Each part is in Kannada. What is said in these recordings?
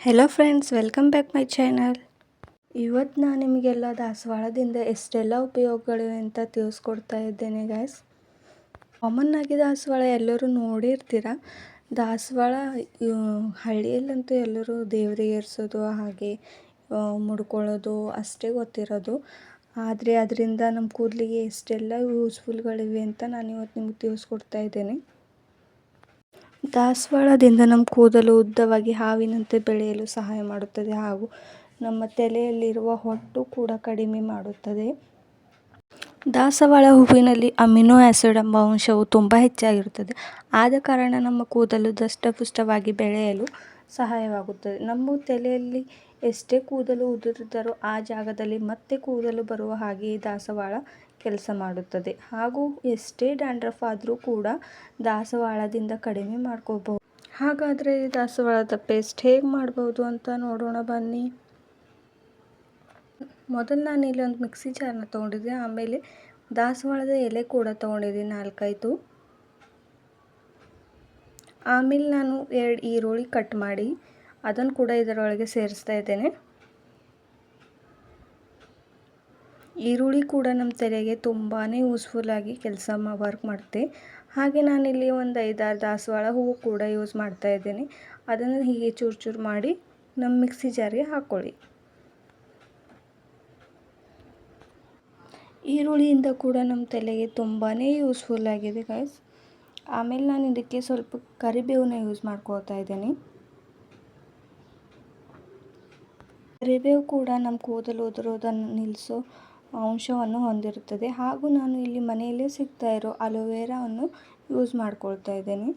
Hello friends welcome back my channel ಇವತ್ತು ನಾನು ನಿಮಗೆಲ್ಲ ದಾಸವಾಳದಿಂದ ಎಷ್ಟೆಲ್ಲ ಉಪಯೋಗಗಳಿವೆ ಅಂತ ತಿಳಿಸ್ಕೊಡ್ತಾ ಇದ್ದೇನೆ ಗ್ಯಾಸ್ ಕಾಮನ್ ಆಗಿ ದಾಸವಾಳ ಎಲ್ಲರೂ ನೋಡಿರ್ತೀರ? ದಾಸವಾಳ ಹಳ್ಳಿಯಲ್ಲಂತೂ ಎಲ್ಲರೂ ದೇವರಿಗೆ ಏರಿಸೋದು, ಹಾಗೆ ಮುಡ್ಕೊಳ್ಳೋದು ಅಷ್ಟೇ ಗೊತ್ತಿರೋದು. ಆದರೆ ಅದರಿಂದ ನಮ್ಮ ಕೂದಲಿಗೆ ಎಷ್ಟೆಲ್ಲ ಯೂಸ್ಫುಲ್ಗಳಿವೆ ಅಂತ ನಾನು ಇವತ್ತು ನಿಮ್ಗೆ ತಿಳಿಸ್ಕೊಡ್ತಾ ಇದ್ದೇನೆ. ದಾಸವಾಳದಿಂದ ನಮ್ಮ ಕೂದಲು ಉದ್ದವಾಗಿ ಹಾವಿನಂತೆ ಬೆಳೆಯಲು ಸಹಾಯ ಮಾಡುತ್ತದೆ ಹಾಗೂ ನಮ್ಮ ತಲೆಯಲ್ಲಿರುವ ಹೊಟ್ಟು ಕೂಡ ಕಡಿಮೆ ಮಾಡುತ್ತದೆ. ದಾಸವಾಳ ಹೂವಿನಲ್ಲಿ ಅಮಿನೋ ಆ್ಯಸಿಡ್ ಎಂಬ ಅಂಶವು ತುಂಬ ಹೆಚ್ಚಾಗಿರುತ್ತದೆ. ಆದ ಕಾರಣ ನಮ್ಮ ಕೂದಲು ದಷ್ಟಪುಷ್ಟವಾಗಿ ಬೆಳೆಯಲು ಸಹಾಯವಾಗುತ್ತದೆ. ನಮ್ಮ ತಲೆಯಲ್ಲಿ ಎಷ್ಟೇ ಕೂದಲು ಉದುರಿದ್ದರೂ ಆ ಜಾಗದಲ್ಲಿ ಮತ್ತೆ ಕೂದಲು ಬರುವ ಹಾಗೆ ದಾಸವಾಳ ಕೆಲಸ ಮಾಡುತ್ತದೆ. ಹಾಗೂ ಎಷ್ಟೇ ಡ್ಯಾಂಡ್ರಫ್ ಆದರೂ ಕೂಡ ದಾಸವಾಳದಿಂದ ಕಡಿಮೆ ಮಾಡ್ಕೋಬಹುದು. ಹಾಗಾದರೆ ದಾಸವಾಳದ ಪೇಸ್ಟ್ ಹೇಗೆ ಮಾಡ್ಬೋದು ಅಂತ ನೋಡೋಣ ಬನ್ನಿ. ಮೊದಲು ನಾನು ಇಲ್ಲಿ ಒಂದು ಮಿಕ್ಸಿ ಜಾರ್ನ ತೊಗೊಂಡಿದ್ದೆ. ಆಮೇಲೆ ದಾಸವಾಳದ ಎಲೆ ಕೂಡ ತೊಗೊಂಡಿದ್ದೀನಿ ನಾಲ್ಕೈದು. ಆಮೇಲೆ ನಾನು ಎರಡು ಈರುಳ್ಳಿ ಕಟ್ ಮಾಡಿ ಅದನ್ನು ಕೂಡ ಇದರೊಳಗೆ ಸೇರಿಸ್ತಾ ಇದ್ದೇನೆ. ಈರುಳ್ಳಿ ಕೂಡ ನಮ್ಮ ತಲೆಗೆ ತುಂಬಾ ಯೂಸ್ಫುಲ್ ಆಗಿ ಕೆಲಸ ವರ್ಕ್ ಮಾಡುತ್ತೆ ಹಾಗೆ ನಾನಿಲ್ಲಿ ಒಂದು ಐದಾರು ದಾಸವಾಳ ಹೂವು ಕೂಡ ಯೂಸ್ ಮಾಡ್ತಾ ಇದ್ದೀನಿ. ಅದನ್ನು ಹೀಗೆ ಚೂರು ಚೂರು ಮಾಡಿ ನಮ್ಮ ಮಿಕ್ಸಿ ಜಾರಿಗೆ ಹಾಕ್ಕೊಳ್ಳಿ ಈರುಳ್ಳಿಯಿಂದ ಕೂಡ ನಮ್ಮ ತಲೆಗೆ ತುಂಬಾ ಯೂಸ್ಫುಲ್ ಆಗಿದೆ ಗೈಸ್ ಆಮೇಲೆ ನಾನು ಇದಕ್ಕೆ ಸ್ವಲ್ಪ ಕರಿಬೇವನ್ನ ಯೂಸ್ ಮಾಡ್ಕೊಳ್ತಾ ಇದ್ದೀನಿ. ಕರಿಬೇವು ಕೂಡ ನಮ್ಮ ಕೂದಲು ಉದುರೋದನ್ನು ನಿಲ್ಲಿಸೋ ಅಂಶವನ್ನು ಹೊಂದಿರುತ್ತದೆ. ಹಾಗೂ ನಾನು ಇಲ್ಲಿ ಮನೆಯಲ್ಲೇ ಸಿಗ್ತಾ ಇರೋ ಅಲೋವೆರಾವನ್ನು ಯೂಸ್ ಮಾಡ್ಕೊಳ್ತಾ ಇದ್ದೇನೆ.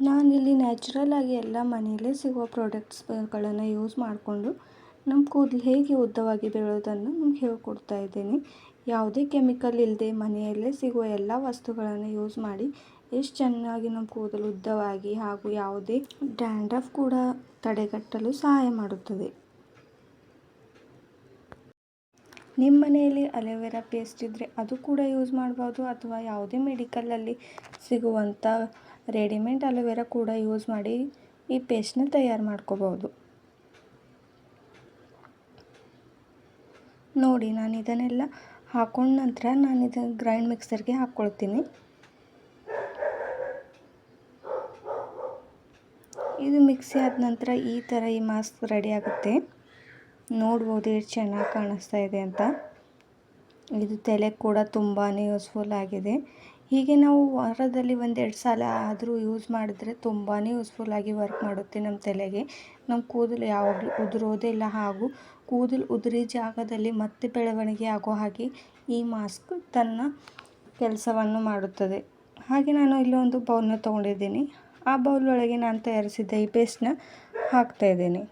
ನಾನಿಲ್ಲಿ ನ್ಯಾಚುರಲ್ ಆಗಿ ಎಲ್ಲ ಮನೆಯಲ್ಲೇ ಸಿಗುವ ಪ್ರಾಡಕ್ಟ್ಸ್ಗಳನ್ನು ಯೂಸ್ ಮಾಡಿಕೊಂಡು ನಮ್ಮ ಕೂದಲು ಹೇಗೆ ಉದ್ದವಾಗಿ ಬೆಳೆಯೋದನ್ನು ನಿಮ್ಗೆ ಹೇಳ್ಕೊಡ್ತಾ ಇದ್ದೀನಿ. ಯಾವುದೇ ಕೆಮಿಕಲ್ ಇಲ್ಲದೆ ಮನೆಯಲ್ಲೇ ಸಿಗುವ ಎಲ್ಲ ವಸ್ತುಗಳನ್ನು ಯೂಸ್ ಮಾಡಿ ಎಷ್ಟು ಚೆನ್ನಾಗಿ ನಮ್ಮ ಕೂದಲು ಉದ್ದವಾಗಿ ಹಾಗೂ ಯಾವುದೇ ಡ್ಯಾಂಡ್ರಫ್ ಕೂಡ ತಡೆಗಟ್ಟಲು ಸಹಾಯ ಮಾಡುತ್ತದೆ. ನಿಮ್ಮ ಮನೆಯಲ್ಲಿ ಅಲೋವೆರಾ ಪೇಸ್ಟ್ ಇದ್ದರೆ ಅದು ಕೂಡ ಯೂಸ್ ಮಾಡ್ಬೋದು ಅಥವಾ ಯಾವುದೇ ಮೆಡಿಕಲಲ್ಲಿ ಸಿಗುವಂಥ ರೆಡಿಮೇಡ್ ಅಲೋವೆರಾ ಕೂಡ ಯೂಸ್ ಮಾಡಿ ಈ ಪೇಸ್ಟ್ನ ತಯಾರು ಮಾಡ್ಕೋಬೋದು. ನೋಡಿ, ನಾನು ಇದನ್ನೆಲ್ಲ ಹಾಕೊಂಡ ನಂತರ ನಾನು ಇದನ್ನು ಗ್ರೈಂಡ್ ಮಿಕ್ಸರ್ಗೆ ಹಾಕ್ಕೊಳ್ತೀನಿ ಇದು ಮಿಕ್ಸಿ ಆದ ನಂತರ ಈ ಥರ ಈ ಮಾಸ್ಕ್ ರೆಡಿ ಆಗುತ್ತೆ. ನೋಡ್ಬೋದು ಎಷ್ಟು ಚೆನ್ನಾಗಿ ಕಾಣಿಸ್ತಾ ಇದೆ ಅಂತ. ಇದು ತಲೆ ಕೂಡ ತುಂಬಾ ಯೂಸ್ಫುಲ್ ಆಗಿದೆ. ಹೀಗೆ ನಾವು ವಾರದಲ್ಲಿ ಒಂದೆರಡು ಸಲ ಆದರೂ ಯೂಸ್ ಮಾಡಿದ್ರೆ ತುಂಬಾ ಯೂಸ್ಫುಲ್ ಆಗಿ ವರ್ಕ್ ಮಾಡುತ್ತೆ ನಮ್ಮ ತಲೆಗೆ. ನಮ್ಮ ಕೂದಲು ಯಾವಾಗಲೂ ಉದುರೋದೇ ಇಲ್ಲ ಹಾಗೂ ಕೂದಲು ಉದುರಿ ಜಾಗದಲ್ಲಿ ಮತ್ತೆ ಬೆಳವಣಿಗೆ ಆಗೋ ಹಾಗೆ ಈ ಮಾಸ್ಕ್ ತನ್ನ ಕೆಲಸವನ್ನು ಮಾಡುತ್ತದೆ. ಹಾಗೆ ನಾನು ಇಲ್ಲಿ ಒಂದು ಬೌಲ್ನ ತೊಗೊಂಡಿದ್ದೀನಿ. ಆ ಬೌಲ್ ಒಳಗೆ ನಾನು ತಯಾರಿಸಿದ್ದ ಈ ಪೇಸ್ಟ್ನ ಹಾಕ್ತಾ ಇದ್ದೀನಿ.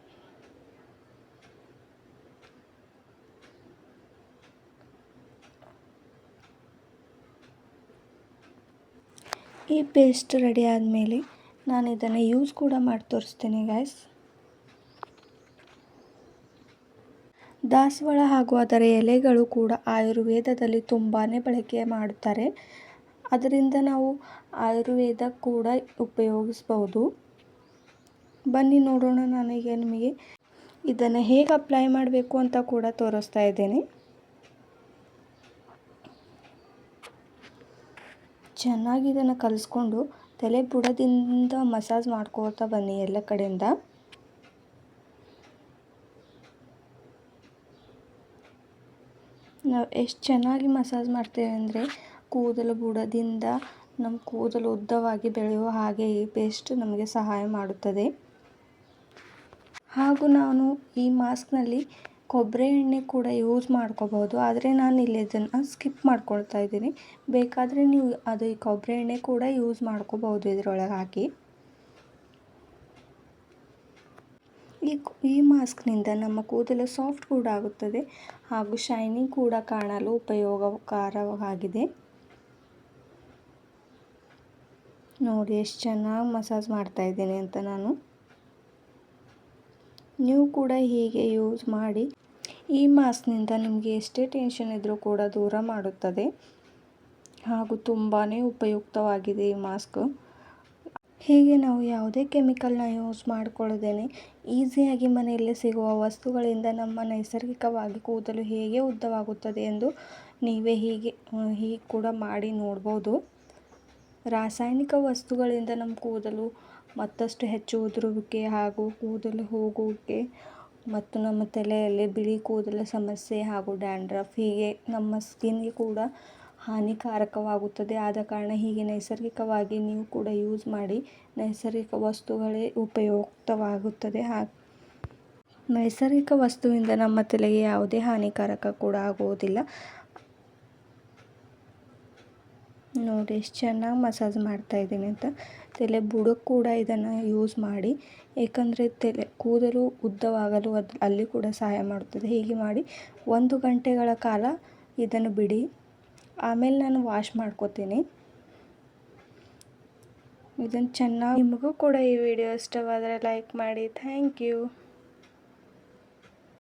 ಈ ಪೇಸ್ಟ್ ರೆಡಿ ಆದಮೇಲೆ ನಾನು ಇದನ್ನು ಯೂಸ್ ಕೂಡ ಮಾಡಿ ತೋರಿಸ್ತೀನಿ ಗ್ಯಾಸ್ ದಾಸವಾಳ ಹಾಗೂ ಅದರ ಎಲೆಗಳು ಕೂಡ ಆಯುರ್ವೇದದಲ್ಲಿ ತುಂಬಾ ಬಳಕೆ ಮಾಡುತ್ತಾರೆ. ಅದರಿಂದ ನಾವು ಆಯುರ್ವೇದ ಕೂಡ ಉಪಯೋಗಿಸ್ಬೋದು. ಬನ್ನಿ ನೋಡೋಣ ನಾನೀಗ ನಿಮಗೆ ಇದನ್ನು ಹೇಗೆ ಅಪ್ಲೈ ಮಾಡಬೇಕು ಅಂತ ಕೂಡ ತೋರಿಸ್ತಾ ಇದ್ದೇನೆ. ಚೆನ್ನಾಗಿ ಇದನ್ನು ಕಲಿಸ್ಕೊಂಡು ತಲೆ ಬುಡದಿಂದ ಮಸಾಜ್ ಮಾಡ್ಕೋತಾ ಬನ್ನಿ ಎಲ್ಲ ಕಡೆಯಿಂದ. ನಾವು ಎಷ್ಟು ಚೆನ್ನಾಗಿ ಮಸಾಜ್ ಮಾಡ್ತೇವೆ ಅಂದರೆ ಕೂದಲು ಬುಡದಿಂದ ನಮ್ಮ ಕೂದಲು ಉದ್ದವಾಗಿ ಬೆಳೆಯುವ ಹಾಗೆ ಈ ಪೇಸ್ಟ್ ನಮಗೆ ಸಹಾಯ ಮಾಡುತ್ತದೆ. ಹಾಗೂ ನಾನು ಈ ಮಾಸ್ಕ್ನಲ್ಲಿ ಕೊಬ್ಬರಿ ಎಣ್ಣೆ ಕೂಡ ಯೂಸ್ ಮಾಡ್ಕೋಬೋದು ಆದರೆ ನಾನು ಇಲ್ಲಿ ಇದನ್ನು ಸ್ಕಿಪ್ ಮಾಡ್ಕೊಳ್ತಾ ಇದ್ದೀನಿ. ಬೇಕಾದರೆ ನೀವು ಅದು ಈ ಕೊಬ್ಬರಿ ಎಣ್ಣೆ ಕೂಡ ಯೂಸ್ ಮಾಡ್ಕೋಬೋದು ಇದರೊಳಗೆ ಹಾಕಿ. ಈ ಈ ಮಾಸ್ಕ್ನಿಂದ ನಮ್ಮ ಕೂದಲು ಸಾಫ್ಟ್ ಕೂಡ ಆಗುತ್ತದೆ ಹಾಗೂ ಶೈನಿಂಗ್ ಕೂಡ ಕಾಣಲು ಉಪಯೋಗಕಾರವಾಗಿದೆ. ನೋಡಿ ಎಷ್ಟು ಚೆನ್ನಾಗಿ ಮಸಾಜ್ ಮಾಡ್ತಾ ಇದ್ದೀನಿ ಅಂತ ನಾನು. ನೀವು ಕೂಡ ಹೀಗೆ ಯೂಸ್ ಮಾಡಿ. ಈ ಮಾಸ್ಕ್ನಿಂದ ನಿಮಗೆ ಎಷ್ಟೇ ಟೆನ್ಷನ್ ಇದ್ದರೂ ಕೂಡ ದೂರ ಮಾಡುತ್ತದೆ. ಹಾಗೂ ತುಂಬಾ ಉಪಯುಕ್ತವಾಗಿದೆ ಈ ಮಾಸ್ಕ್. ಹೀಗೆ ನಾವು ಯಾವುದೇ ಕೆಮಿಕಲ್ನ ಯೂಸ್ ಮಾಡಿಕೊಳ್ಳದೇನೆ ಈಸಿಯಾಗಿ ಮನೆಯಲ್ಲೇ ಸಿಗುವ ವಸ್ತುಗಳಿಂದ ನಮ್ಮ ನೈಸರ್ಗಿಕವಾಗಿ ಕೂದಲು ಹೇಗೆ ಉದ್ದವಾಗುತ್ತದೆ ಎಂದು ನೀವೇ ಹೀಗೆ ಹೀಗೆ ಕೂಡ ಮಾಡಿ ನೋಡ್ಬೋದು. ರಾಸಾಯನಿಕ ವಸ್ತುಗಳಿಂದ ನಮ್ಮ ಕೂದಲು ಮತ್ತಷ್ಟು ಹೆಚ್ಚು ಉದುರುವಿಕೆ ಹಾಗೂ ಕೂದಲು ಹೋಗುವಿಕೆ ಮತ್ತು ನಮ್ಮ ತಲೆಯಲ್ಲಿ ಬಿಳಿ ಕೂದಲ ಸಮಸ್ಯೆ ಹಾಗೂ ಡ್ಯಾಂಡ್ರಫ್ ಹೀಗೆ ನಮ್ಮ ಸ್ಕಿನ್ಗೆ ಕೂಡ ಹಾನಿಕಾರಕವಾಗುತ್ತದೆ. ಆದ ಕಾರಣ ಹೀಗೆ ನೈಸರ್ಗಿಕವಾಗಿ ನೀವು ಕೂಡ ಯೂಸ್ ಮಾಡಿ ನೈಸರ್ಗಿಕ ವಸ್ತುಗಳೇ ಉಪಯುಕ್ತವಾಗುತ್ತದೆ. ಹಾಗೆ ನೈಸರ್ಗಿಕ ವಸ್ತುವಿಂದ ನಮ್ಮ ತಲೆಗೆ ಯಾವುದೇ ಹಾನಿಕಾರಕ ಕೂಡ ಆಗುವುದಿಲ್ಲ. ನೋಡಿ ಎಷ್ಟು ಚೆನ್ನಾಗಿ ಮಸಾಜ್ ಮಾಡ್ತಾಯಿದ್ದೀನಿ ಅಂತ. ತಲೆ ಬುಡಕ್ಕೆ ಕೂಡ ಇದನ್ನು ಯೂಸ್ ಮಾಡಿ. ಏಕೆಂದರೆ ತಲೆ ಕೂದಲು ಉದ್ದವಾಗಲು ಅದು ಅಲ್ಲಿ ಕೂಡ ಸಹಾಯ ಮಾಡುತ್ತದೆ ಹೀಗೆ ಮಾಡಿ ಒಂದು ಗಂಟೆಗಳ ಕಾಲ ಇದನ್ನು ಬಿಡಿ. ಆಮೇಲೆ ನಾನು ವಾಶ್ ಮಾಡ್ಕೋತೀನಿ. ಇದನ್ನು ಚೆನ್ನಾಗಿ ನಿಮಗೂ ಕೂಡ ಈ ವಿಡಿಯೋ ಇಷ್ಟವಾದರೆ ಲೈಕ್ ಮಾಡಿ. Thank you